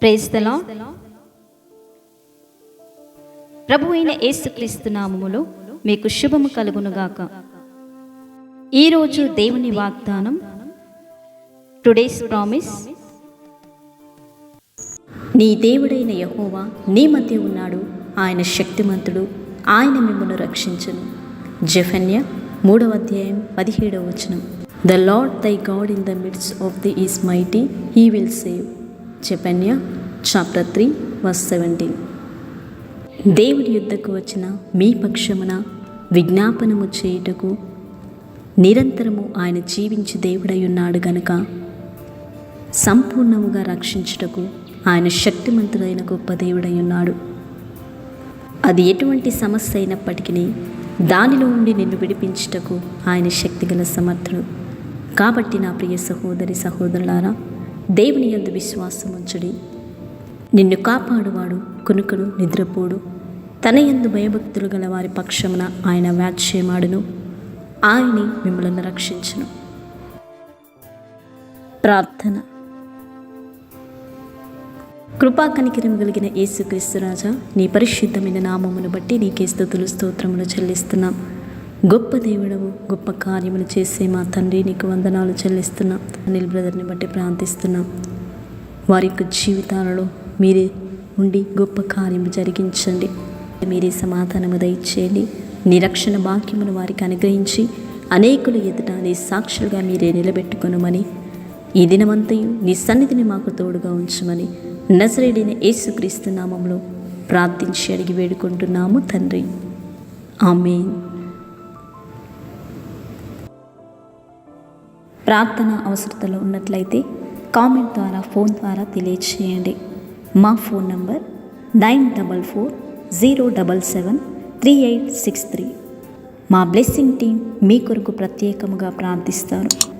ప్రేస్తలా ప్రభు అయిన యేసుక్రీస్తు నామములో మీకు శుభము కలుగునుగాక. ఈరోజు దేవుని వాగ్దానం టుడేస్ ప్రామిస్ నీ దేవుడైన యహోవా నీ మధ్య ఉన్నాడు. ఆయన శక్తిమంతుడు. ఆయన మిమ్మల్ని రక్షించును. జఫన్య మూడవ అధ్యాయం పదిహేడవ వచనం. The Lord thy God in the midst of the is mighty he will save Zephaniah chapter three verse seventeen దేవుడి యుద్ధకు వచ్చిన మీ పక్షమున విజ్ఞాపనము చేయుటకు నిరంతరము ఆయన జీవించి దేవుడై ఉన్నాడు గనుక సంపూర్ణముగా రక్షించుటకు ఆయన శక్తిమంతుడైన గొప్ప దేవుడై ఉన్నాడు. అది ఎటువంటి సమస్య అయినప్పటికీ దానిలో ఉండి నిన్ను విడిపించుటకు ఆయన శక్తిగల సమర్థుడు. కాబట్టి నా ప్రియ సహోదరి సహోదరులారా దేవుని యందు విశ్వాసం ఉంచడి. నిన్ను కాపాడువాడు కునుకుడు నిద్రపోడు. తన యందు భయభక్తులు గల వారి పక్షమున ఆయన వ్యాచ్యమాడును ఆయనే మిమ్మల్ని రక్షించును. ప్రార్థన. కృపా కనికిరం కలిగిన యేసుక్రీస్తు రాజా నీ పరిశుద్ధమైన నామమును బట్టి నీకే స్థుతులు స్తోత్రములు చెల్లిస్తున్నాం. గొప్ప దేవుడవు గొప్ప కార్యములు చేసే మా తండ్రి నీకు వందనాలు చెల్లిస్తున్నాం. అనిల్ బ్రదర్ని బట్టి ప్రార్థిస్తున్నాం. వారి యొక్క జీవితాలలో మీరే ఉండి గొప్ప కార్యము జరిగించండి. మీరే సమాధానము దయచేయండి. నిరక్షణ రక్షణ వారికి అనుగ్రహించి అనేకులు ఎదుట నీ సాక్షులుగా మీరే నిలబెట్టుకొనమని ఈ దినమంతయు నీ సన్నిధిని మాకు తోడుగా ఉంచమని నజరేడిన యేసుక్రీస్తు నామంలో ప్రార్థించి అడిగి వేడుకుంటున్నాము తండ్రి. ఆమెన్. ప్రార్థన అవసరతలో ఉన్నట్లయితే కామెంట్ ద్వారా ఫోన్ ద్వారా తెలియచేయండి. మా phone number nine double four zero double seven three eight six three. మా బ్లెస్సింగ్ టీం మీ కొరకు ప్రత్యేకముగా ప్రార్థిస్తారు.